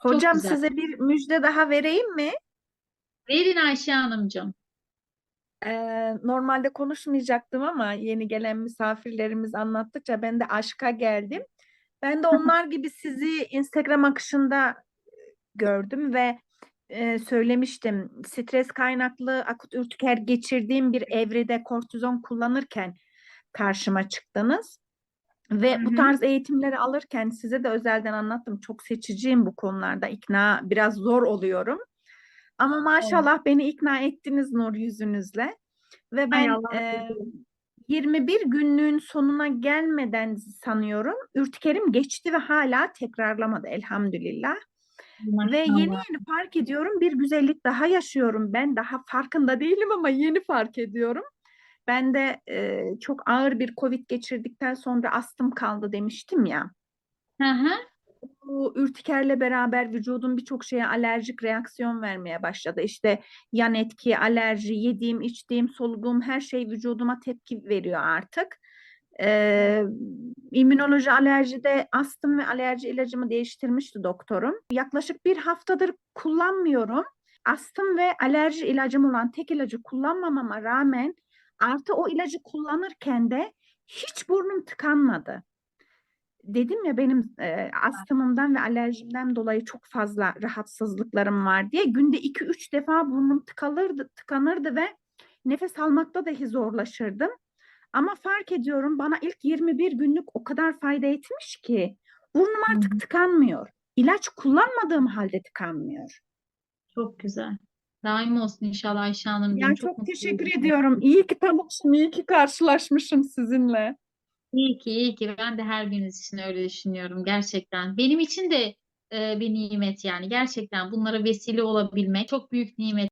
Hocam güzel. size bir müjde daha vereyim mi? Verin Ayşe Hanımcığım. Ee, normalde konuşmayacaktım ama yeni gelen misafirlerimiz anlattıkça ben de aşka geldim. Ben de onlar gibi sizi Instagram akışında gördüm ve e, söylemiştim. Stres kaynaklı akut ürtiker geçirdiğim bir evrede kortizon kullanırken karşıma çıktınız. Ve Hı bu tarz eğitimleri alırken size de özelden anlattım. Çok seçiciyim bu konularda. İkna biraz zor oluyorum. Ama maşallah beni ikna ettiniz nur yüzünüzle. Ve ben e, razı olsun. 21 günlüğün sonuna gelmeden sanıyorum ürtikerim geçti ve hala tekrarlamadı elhamdülillah. Ve yeni Maşallah. yeni fark ediyorum bir güzellik daha yaşıyorum ben. Daha farkında değilim ama yeni fark ediyorum. Ben de e, çok ağır bir Covid geçirdikten sonra astım kaldı demiştim ya. Hı hı. Bu ürtikerle beraber vücudun birçok şeye alerjik reaksiyon vermeye başladı. İşte yan etki, alerji, yediğim, içtiğim, soluduğum her şey vücuduma tepki veriyor artık. Ee, immünoloji alerjide astım ve alerji ilacımı değiştirmişti doktorum. Yaklaşık bir haftadır kullanmıyorum. Astım ve alerji ilacım olan tek ilacı kullanmamama rağmen artı o ilacı kullanırken de hiç burnum tıkanmadı. Dedim ya benim e, astımımdan ve alerjimden dolayı çok fazla rahatsızlıklarım var diye günde 2-3 defa burnum tıkanırdı, tıkanırdı ve nefes almakta dahi zorlaşırdım. Ama fark ediyorum bana ilk 21 günlük o kadar fayda etmiş ki burnum artık tıkanmıyor. İlaç kullanmadığım halde tıkanmıyor. Çok güzel. Daim olsun inşallah Ayşe Hanımcığım. Yani Çok çok teşekkür oldum. ediyorum. İyi ki tanışmışım, iyi ki karşılaşmışım sizinle. İyi ki, iyi ki. Ben de her biriniz için öyle düşünüyorum gerçekten. Benim için de e, bir nimet yani. Gerçekten bunlara vesile olabilmek çok büyük nimet.